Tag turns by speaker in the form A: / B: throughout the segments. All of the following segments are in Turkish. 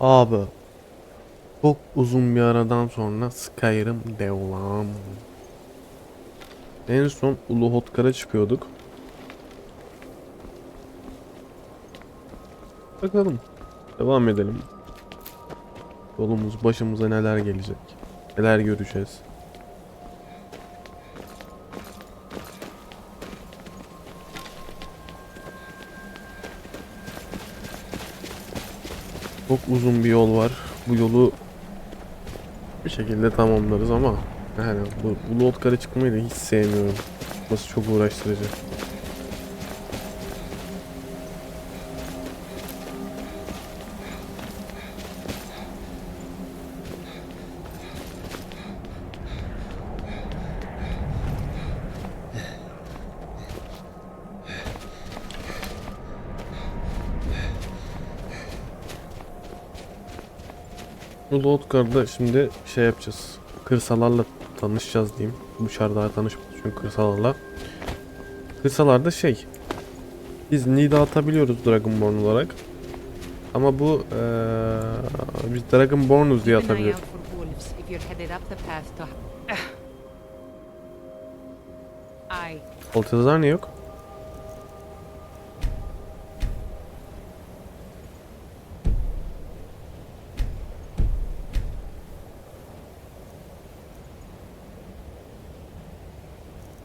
A: Abi. Çok uzun bir aradan sonra Skyrim devam. En son Ulu Hotkar'a çıkıyorduk. Bakalım. Devam edelim. Yolumuz başımıza neler gelecek. Neler göreceğiz. Çok uzun bir yol var. Bu yolu bir şekilde tamamlarız ama yani bu, bu Lotkar'a çıkmayı da hiç sevmiyorum. Nasıl çok uğraştırıcı. Bu Lotkar'da şimdi şey yapacağız. Kırsalarla tanışacağız diyeyim. Bu çardağa tanışmadık çünkü kırsalarla. Kırsalarda şey. Biz Nida atabiliyoruz Dragonborn olarak. Ama bu eee biz Dragonborn'uz diye atabiliyoruz. Baltazar ne yok?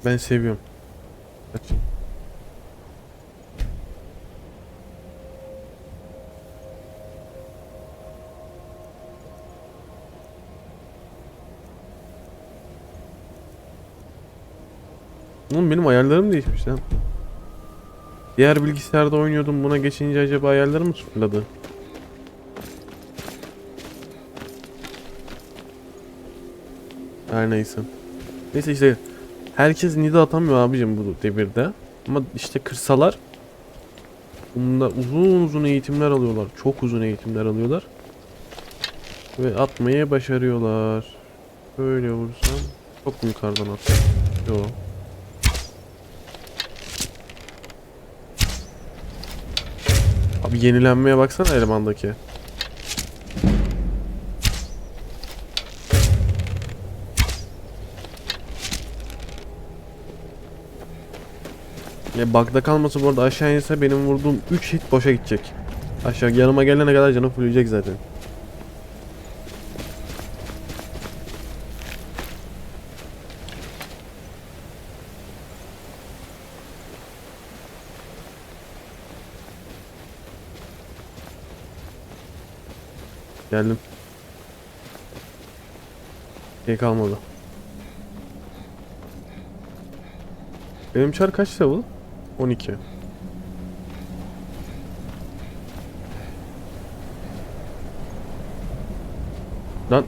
A: Ben seviyorum. Kaç. Oğlum benim ayarlarım değişmiş lan. Diğer bilgisayarda oynuyordum buna geçince acaba ayarlarım mı tutuladı? Her neyse. Neyse işte herkes nida atamıyor abicim bu devirde. Ama işte kırsalar bunda uzun uzun eğitimler alıyorlar. Çok uzun eğitimler alıyorlar. Ve atmayı başarıyorlar. Böyle vursam çok mu yukarıdan at? Yok. Abi yenilenmeye baksana elemandaki. Ya bug'da kalmasa bu arada aşağı inse benim vurduğum 3 hit boşa gidecek. Aşağı yanıma gelene kadar canım fullleyecek zaten. Geldim. Şey kalmadı. Benim çar kaç level? 12. Lan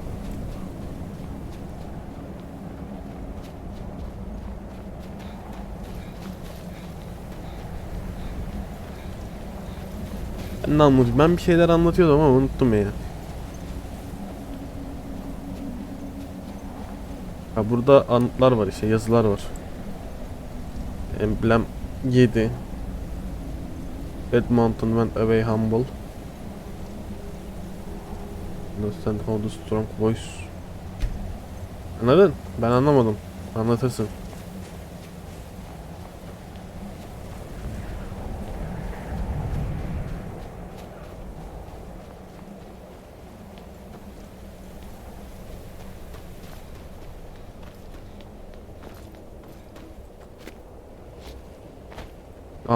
A: Ben anlatıyorum? Ben bir şeyler anlatıyordum ama unuttum ya. Ha burada anıtlar var işte yazılar var. Emblem 7 Red Mountain went away humble Understand how the strong voice Anladın? Ben anlamadım. Anlatırsın.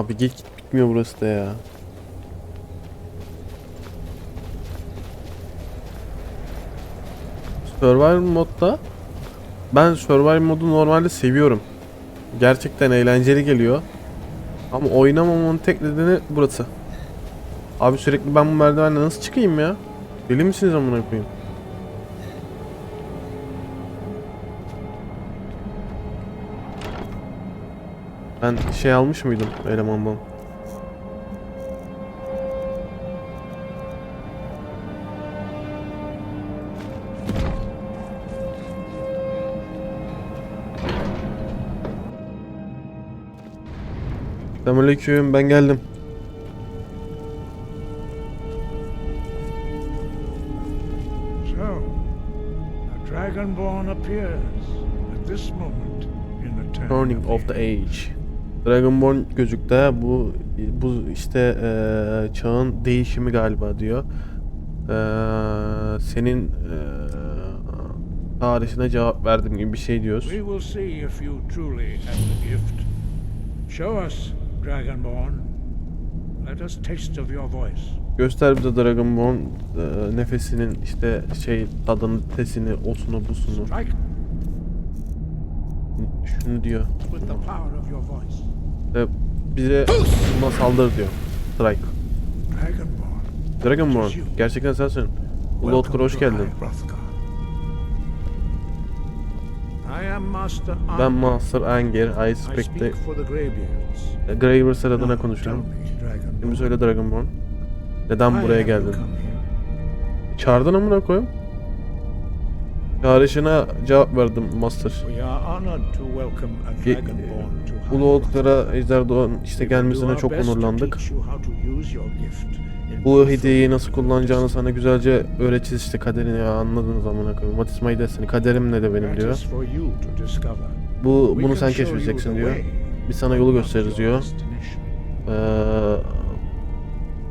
A: Abi git git bitmiyor burası da ya. Survival modda ben survival modu normalde seviyorum. Gerçekten eğlenceli geliyor. Ama oynamamamın tek nedeni burası. Abi sürekli ben bu merdivenle nasıl çıkayım ya? Deli misiniz amına koyayım? Ben şey almış mıydım elemandan? Selamünaleyküm ben geldim.
B: Dragonborn appears at this moment in the turn
A: Turning of the Age. Dragonborn gözükte bu bu işte eee, çağın değişimi galiba diyor. Eee, senin eee tarihine cevap verdim gibi bir şey diyoruz.
B: We will see if you truly have the gift. Show us, Dragonborn. Let us taste of your voice.
A: Göster bize Dragonborn eee, nefesinin işte şey tadını, tesini, osunu, busunu.
B: Strike
A: Şunu diyor.
B: with the power of your voice.
A: Ve bize buna saldır diyor. Strike.
B: Dragonborn.
A: Dragonborn gerçekten sensin. Lord hoş geldin. Ben. Master Anger, I speak the. Gravers adına konuşuyorum. Şimdi söyle Dragonborn. Neden buraya geldin? Çağırdın amına koyayım. Çağrışına cevap verdim Master. Ge- Ulu Oğuzlara Ejder Doğan işte gelmesine çok onurlandık. Bu hediyeyi nasıl kullanacağını sana güzelce öğreteceğiz işte kaderini ya anladınız amına koyayım. What is my destiny? Kaderim ne de benim diyor. Bu bunu sen keşfedeceksin diyor. Biz sana yolu gösteririz diyor. Eee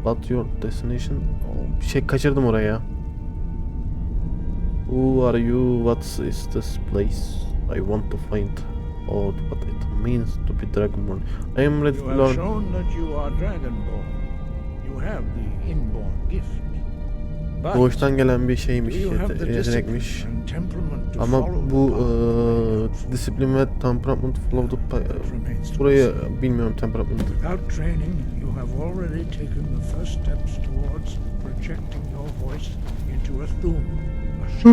A: But your destination? Bir şey kaçırdım oraya. Who are you? What is this place? I want to find out what it means to be Dragonborn. I am ready
B: You have shown that you are Dragonborn. You have the inborn gift. But
A: Doğuştan gelen bir şeymiş, yete- yetenekmiş. Ama
B: follow
A: bu
B: path truth.
A: disiplin ve temperament flow the pa-
B: Remains to be
A: burayı bilmiyorum temperament.
B: Without training, you have already taken the first steps towards projecting your voice into a thum, a shout.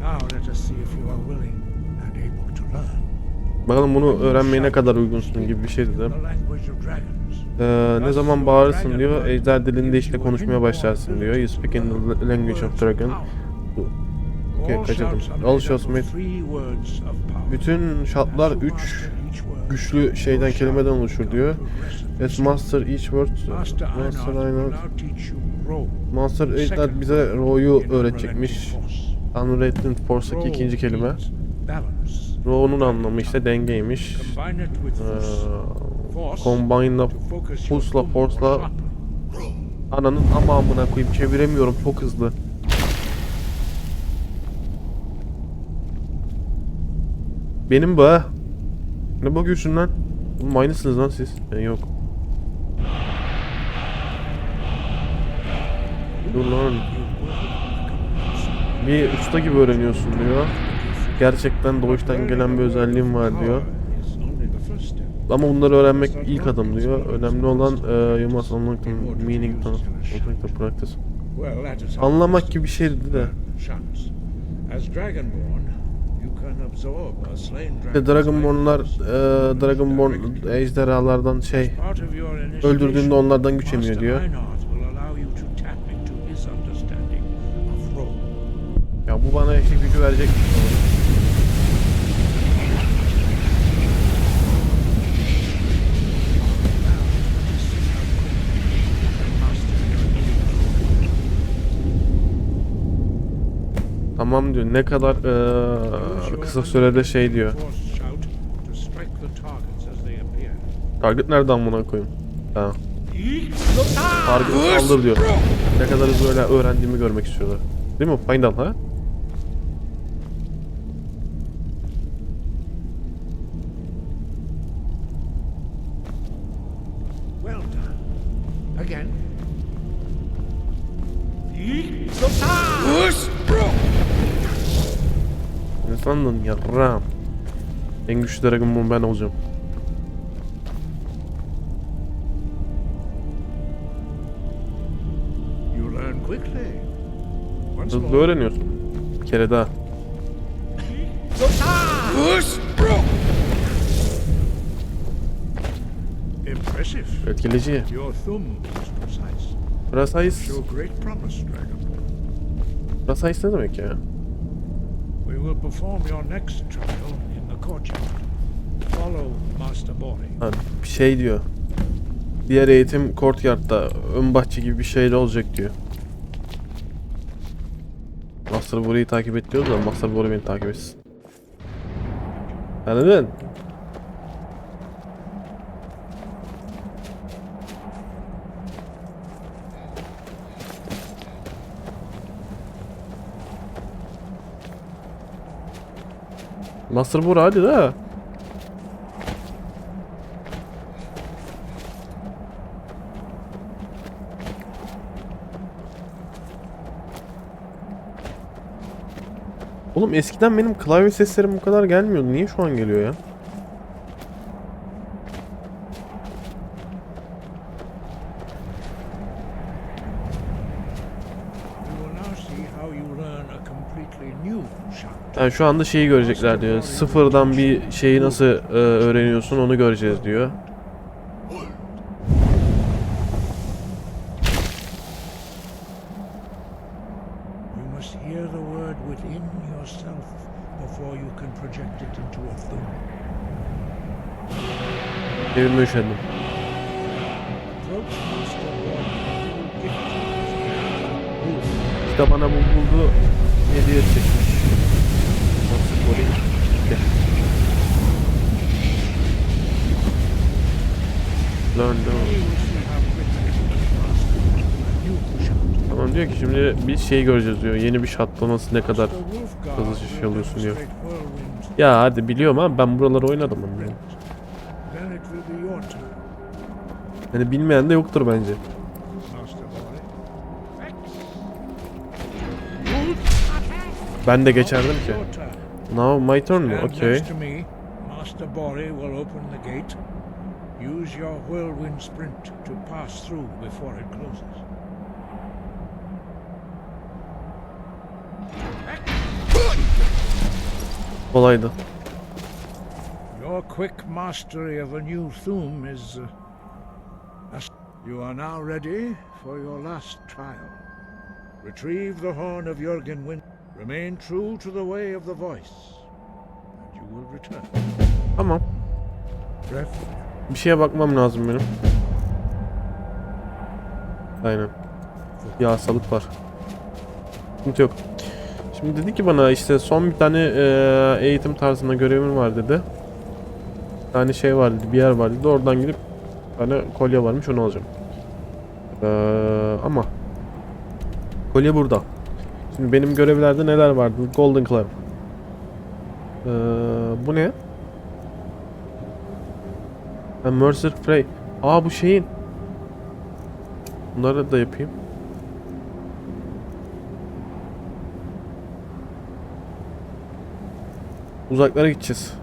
B: Now let us see if you are willing and able to learn.
A: Bakalım bunu öğrenmeye ne kadar uygunsun gibi bir şey dedi.
B: The language of dragons.
A: Eee, ne zaman bağırırsın diyor, ejder dilinde işte konuşmaya başlarsın diyor. You speak in the language of dragon.
B: All
A: kaçırdım. All
B: made. power.
A: Bütün şartlar
B: As you
A: 3
B: master each word,
A: güçlü şeyden kelimeden oluşur diyor. As master each word,
B: Master
A: master
B: Einhard
A: Ejder
B: Second
A: bize
B: in
A: öğretecekmiş.
B: Unrelenting
A: Force'daki ikinci kelime. Ro'nun anlamı işte dengeymiş.
B: Force
A: Combine'la
B: thumb
A: force'la ananın amamına koyayım çeviremiyorum çok hızlı. Benim bu. Ne bakıyorsun lan? Oğlum aynısınız lan siz. Ben yok. Dur lan. Bir usta gibi öğreniyorsun diyor. Gerçekten doğuştan gelen bir özelliğim var diyor. Ama bunları öğrenmek ilk adım diyor. Önemli olan e, you must unlock the meaning of the practice. Anlamak gibi bir şeydi de. İşte Dragonbornlar, e, Dragonborn ejderhalardan şey öldürdüğünde onlardan güç emiyor diyor. Bu bana işte gücü verecek. Tamam diyor. Ne kadar e, kısa sürede şey diyor. Target nerede amına koyayım? Ha. Target saldır diyor. Ne kadar hızlı öğrendiğimi görmek istiyorlar. Değil mi? Final ha? Sandın yarram? En güçlü Dragonborn ben olacağım. Hızlı öğreniyorsun. Bir kere daha. Etkileyici.
B: Precise. Dragon.
A: Precise ne demek ya?
B: We will perform your next trial in the courtyard. Follow Master Bori.
A: Ha, bir şey diyor. Diğer eğitim courtyard'da ön bahçe gibi bir şeyle olacak diyor. Master Bore'yi takip et diyordu da Master Bore beni takip etsin. Anladın? Master Bore hadi de. Oğlum eskiden benim klavye seslerim bu kadar gelmiyordu. Niye şu an geliyor ya?
B: You will now see how you learn a completely new shout.
A: Yani şu anda şeyi görecekler diyor. Sıfırdan bir şeyi nasıl e, öğreniyorsun onu göreceğiz diyor. Evime üşendim.
B: Approach Master Born and he will gift you with the
A: İşte bana bu buldu hediye edecekmiş.
B: A new shout.
A: Tamam diyor ki şimdi bir şey göreceğiz diyor. Yeni bir shot'ta nasıl ne kadar hızlı
B: will
A: alıyorsun diyor. Ya hadi biliyorum ama ben buraları oynadım
B: turn,
A: Hani bilmeyen de yoktur bence. Ben de geçerdim ki. Now my turn?
B: Stand
A: Okay.
B: next to me. Master Bori will open the gate. Use your whirlwind sprint to pass through before it closes.
A: Kolaydı.
B: Your quick mastery of a new Thum is. Uh, you are now ready for your last trial. Retrieve the horn of Jurgen Wind. Remain true to the way of the voice, and you will return.
A: Tamam.
B: Breath.
A: Bir şeye bakmam lazım benim. Aynen. Yağsalık var. Sıkıntı yok. Şimdi dedi ki bana işte son bir tane eğitim tarzında görevim var dedi. Bir tane şey var dedi, bir yer var dedi. Oradan gidip bir tane kolye varmış onu alacağım. Eee, ama kolye burada. Şimdi benim görevlerde neler vardı? Golden Club. Eee, bu ne? Ha, Mercer Frey. Aa bu şeyin. Bunları da yapayım. Uzaklara gideceğiz.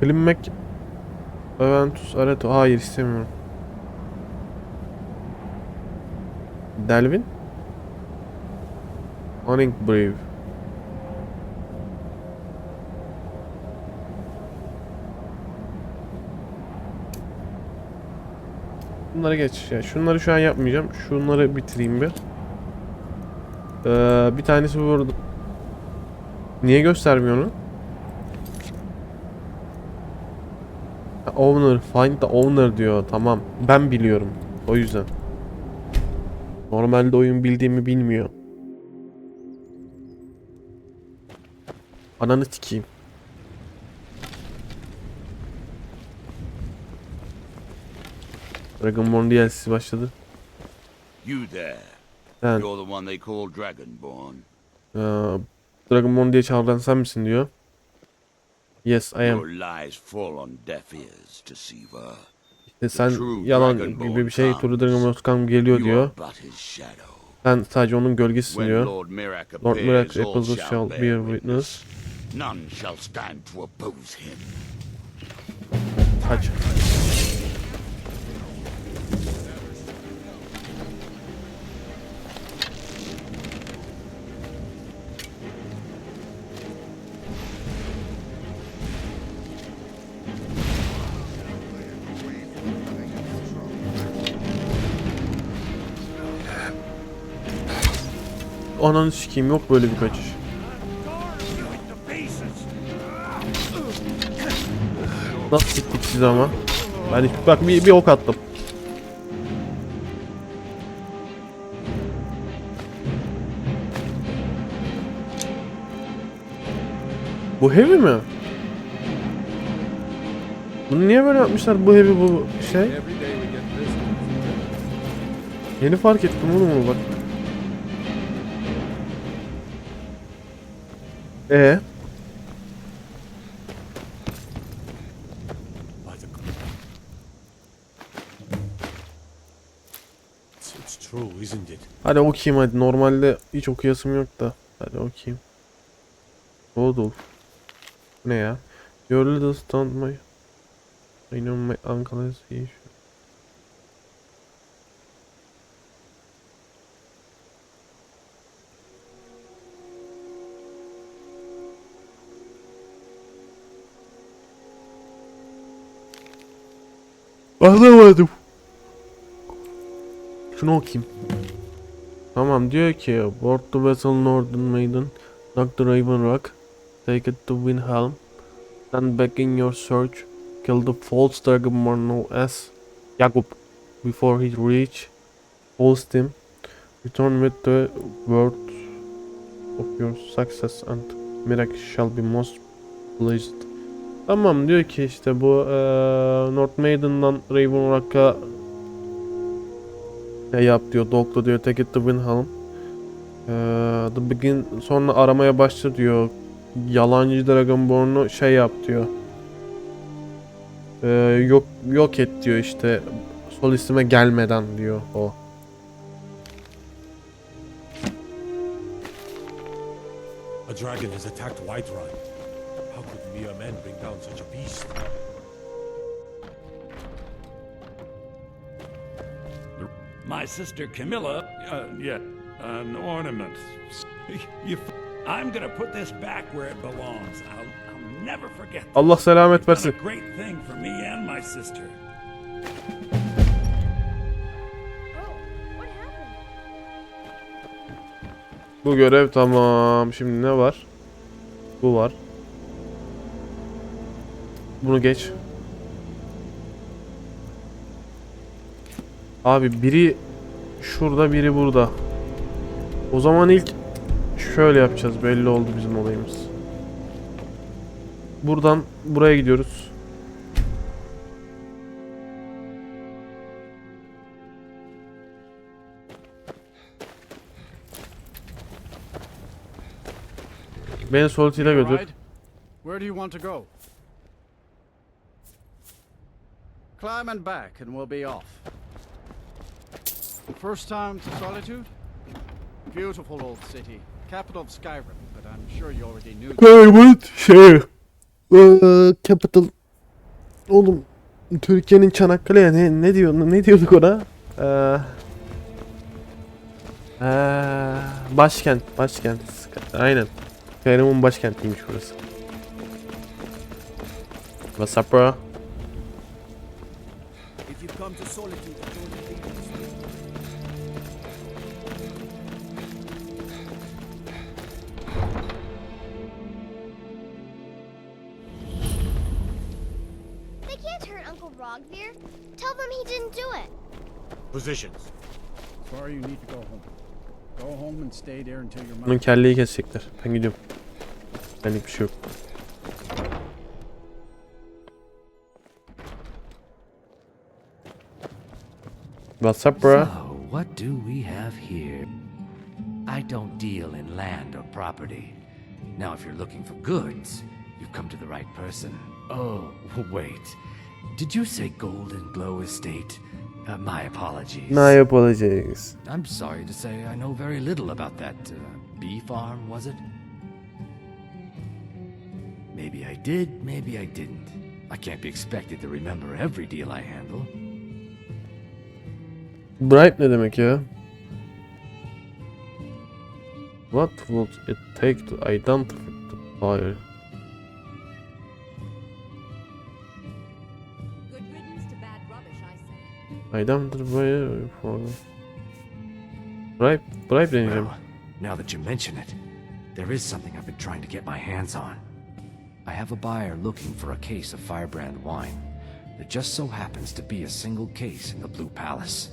A: Klimmek Aventus Areto. Hayır istemiyorum. Delvin Hunting Brave Bunları geç. Ya şunları şu an yapmayacağım. Şunları bitireyim bir. Ee, bir tanesi burada. Niye göstermiyor onu? Owner, find the owner diyor. Tamam. Ben biliyorum. O yüzden. Normalde oyun bildiğimi bilmiyor. Ananı sikeyim. Dragonborn DLC'si başladı.
C: You there.
A: Sen
C: You're the one they call Dragonborn.
A: Ee, Dragonborn diye çağrılan sen misin diyor. Yes I am.
C: Your lies fall on deaf ears, deceiver.
A: İşte sen yalan gibi bir şey. Turu Dragonborn geliyor diyor. Sen sadece onun gölgesisin diyor.
C: Lord Mirak appears, shall bear witness. None shall stand to oppose him.
A: Kaç. Ananı sikeyim yok böyle bir kaçış. Nasıl siktik siz ama? Ben hiç, bak bir, bir ok attım. Bu heavy mi? Bunu niye böyle yapmışlar bu heavy bu şey? Yeni fark ettim oğlum onu bak. E
D: it?
A: hadi okuyayım hadi. Normalde hiç okuyasım yok da. Hadi okuyayım. Rodolf. Ne ya? Your little stunt my... I know my uncle is here. Ah, Anlamadım. Şunu okuyayım. Tamam diyor ki board the vessel Northern Maiden, Dr. Raven Rock, take it to Windhelm, stand back in your search, kill the false dragonborn known as Jakub before he reach host him, return with the word of your success and miracle shall be most pleased. Tamam diyor ki işte bu eee North Maiden'dan Raven Rock'a ne yap diyor. Doktor diyor take it to Windhelm. Eee the begin sonra aramaya başla diyor. Yalancı Dragonborn'u şey yap diyor. Eee yok yok et diyor işte. Sol isime gelmeden diyor o.
D: A dragon has attacked Whiterun. How could mere men bring down such a beast?
E: My sister Camilla, uh, yeah, an ornament. you, I'm gonna put this back where it belongs. I'll, I'll never forget. this.
A: Allah selamet versin.
E: a great thing for me and my sister.
F: Oh, what happened?
A: Bu görev tamam. Şimdi ne var? Bu var. Bunu geç. Abi biri şurada biri burada. O zaman ilk şöyle yapacağız. Belli oldu bizim olayımız. Buradan buraya gidiyoruz. Beni Soliti'yle götür.
G: Where do you want to go? Climb and back, and we'll be off. First time to Solitude? Beautiful old city, capital of Skyrim, but I'm sure you already knew.
A: Climate şey. Eee, capital. Oğlum Türkiye'nin Çanakkale ya ne ne diyor ne diyorduk ona? Eee eee, başkent başkent aynen. Skyrim'in başkentiymiş burası. What's up bro?
H: Come to Solitude.
F: They can't hurt Uncle Rogvir. Tell them he didn't do it.
D: Positions.
G: Sorry you need to go home. Go home and stay there until your
A: Bunun
G: mother.
A: kelleyi kesecekler. Ben gidiyorum. Benlik bir şey yok. What's up bro?
I: So, what do we have here? I don't deal in land or property. Now, if you're looking for goods, you've come to the right person. Oh, wait. Did you say Golden Glow Estate? Uh, my apologies.
A: My apologies.
I: I'm sorry to say I know very little about that uh, bee farm, was it? Maybe I did, maybe I didn't. I can't be expected to remember every deal I handle.
A: Bribe ne demek ya? What would it take to identify the buyer?
J: Good riddance to bad rubbish, I say.
A: Identify the buyer for... Bribe, bribe deneyeceğim.
I: Well, now that you mention it, there is something I've been trying to get my hands on. I have a buyer looking for a case of Firebrand wine. There just so happens to be a single case in the Blue Palace.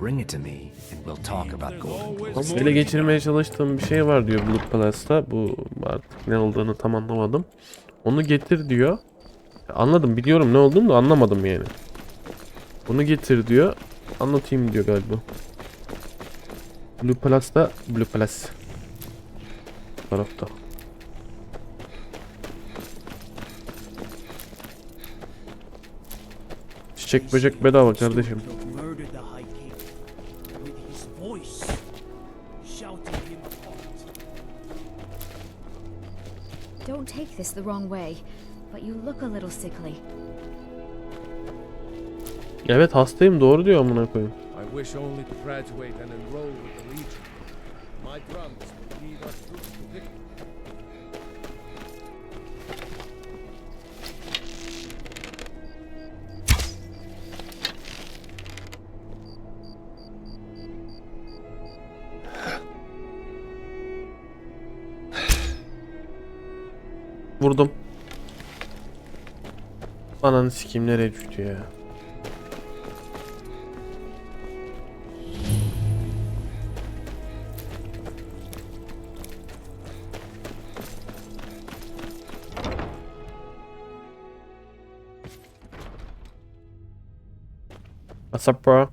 I: Bring it to me, and we'll talk about gold.
A: Ele geçirmeye çalıştığım bir şey var diyor Blue Plus'ta. Bu artık ne olduğunu tam anlamadım. Onu getir diyor. Anladım biliyorum ne olduğunu da anlamadım yani. Bunu getir diyor. Anlatayım diyor galiba. Blue Plus'ta Blue. Bu tarafta. Çiçek böcek bedava kardeşim.
J: This the wrong way, but you look a little sickly.
A: Evet hastayım doğru diyor amına koyayım.
K: I wish only to graduate and enroll with the Legion. My drums will lead us through to victory.
A: Vurdum. Ananı sikeyim nereye düştü ya. What's up bro?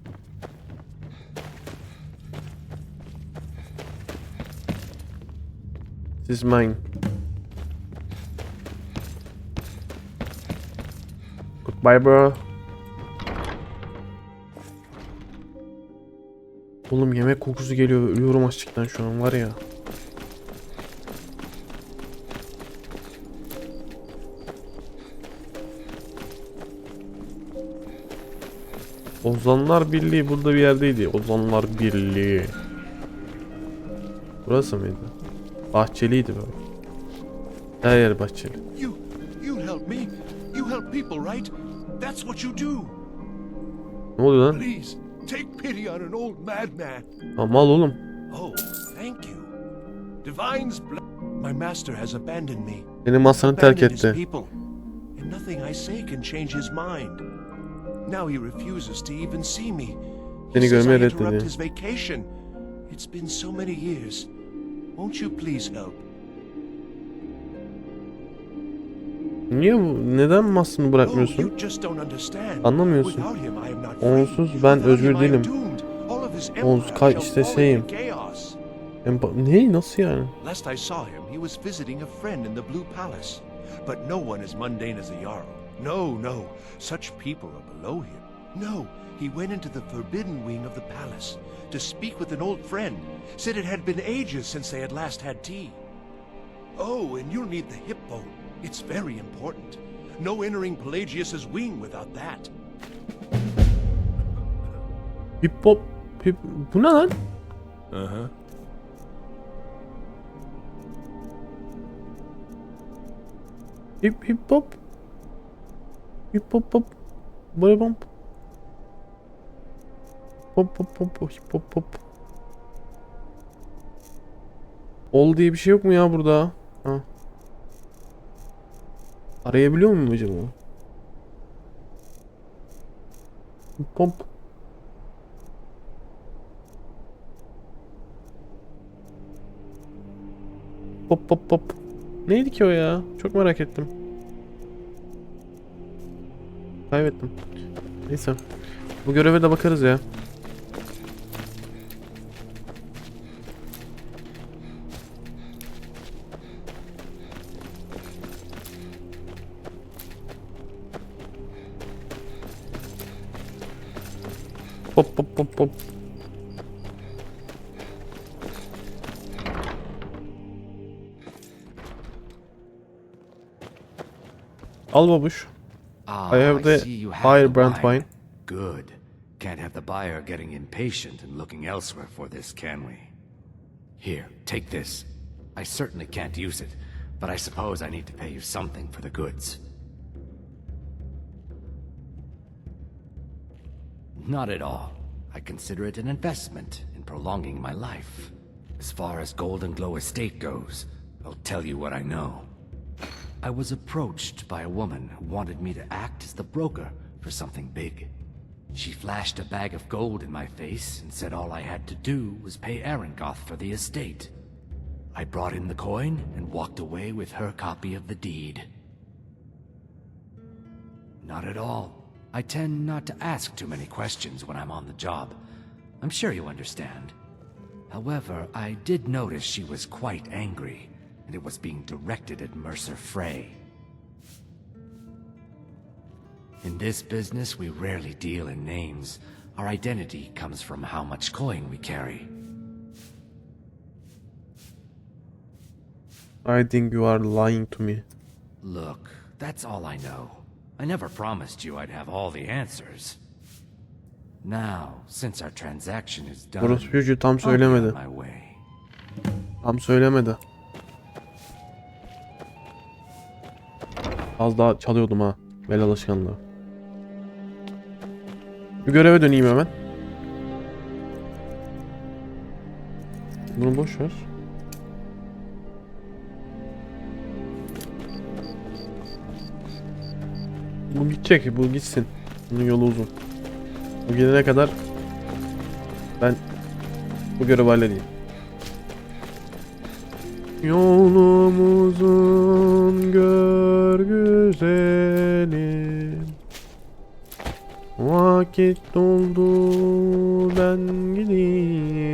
A: This is mine. Goodbye bro. Oğlum yemek kokusu geliyor. Ölüyorum açlıktan şu an var ya. Ozanlar Birliği burada bir yerdeydi. Ozanlar Birliği. Burası mıydı? Bahçeliydi böyle. Her yer bahçeli.
C: You, you help me. You help people, right? That's what you do.
A: Ne oluyor lan?
C: Please, take pity on an old madman.
A: Ha, mal oğlum.
C: Oh, thank you. Divine's blood. My master has abandoned me.
A: Benim masanı terk etti.
C: And nothing I say can change his mind. Now he refuses to even see me.
A: Seni görmeye reddediyor.
C: his vacation. It's been so many years. Won't you please help?
A: Niye bu? Neden masasını
C: Oh,
A: bırakmıyorsun?
C: you just don't understand.
A: Anlamıyorsun.
C: Without him, I am not free.
A: Onsuz ben özgür
C: him, I am
A: değilim.
C: doomed. All of his
A: Onsuz kay- işte şeyim. Empa- ne? Nasıl yani?
C: Last I saw him, he was visiting a friend in the Blue Palace. But no one as mundane as a Jarl. No, no. Such people are below him. No, he went into the forbidden wing of the palace to speak with an old friend. Said it had been ages since they had last had tea. Oh, and you'll need the hip bone. It's very important. No entering Pelagius's wing without that.
A: Hip hop. Hip... Bu ne lan?
K: Uh-huh.
A: Hip hip hop. Hip hop hop. Böyle bump. Hop hop hop hop hip hop hop. Ol diye bir şey yok mu ya burada? Arayabiliyor muyum acaba? Hip hop. Hop hop hop. Neydi ki o ya? Çok merak ettim. Kaybettim. Neyse. Bu göreve de bakarız ya. Al babuş.
I: Ah,
A: I have the
I: you have
A: higher
I: the
A: brand wine.
I: Good. Can't have the buyer getting impatient and looking elsewhere for this, can we? Here, take this. I certainly can't use it, but I suppose I need to pay you something for the goods. Not at all. I consider it an investment in prolonging my life. As far as Golden Glow Estate goes, I'll tell you what I know. I was approached by a woman who wanted me to act as the broker for something big. She flashed a bag of gold in my face and said all I had to do was pay Arangoth for the estate. I brought in the coin and walked away with her copy of the deed. Not at all. I tend not to ask too many questions when I'm on the job. I'm sure you understand. However, I did notice she was quite angry, and it was being directed at Mercer Frey. In this business, we rarely deal in names. Our identity comes from how much coin we carry.
A: I think you are lying to me.
I: Look, that's all I know. I never promised you I'd have all the answers. Now, since our transaction is done,
A: Orospu çocuğu tam söylemedi.
I: on my way.
A: Tam söylemedi. Az daha çalıyordum ha. Bel alışkanlığı. Bir göreve döneyim hemen. Bunu boş ver. Bu gidecek, bu gitsin. Bunun yolu uzun. Bu gidene kadar ben bu görevi halledeyim. Yolumuzun gör güzelim Vakit doldu ben gideyim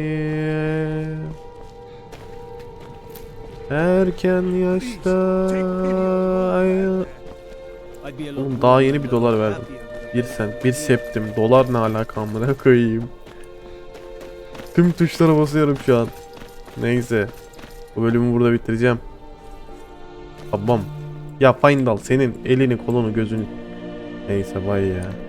A: Erken yaşta Oğlum daha yeni bir dolar verdim. Bir sent, bir septim. Dolar ne alaka amına koyayım. Tüm tuşlara basıyorum şu an. Neyse. Bu bölümü burada bitireceğim. Babam. Ya Findal senin elini kolunu gözünü. Neyse bay ya.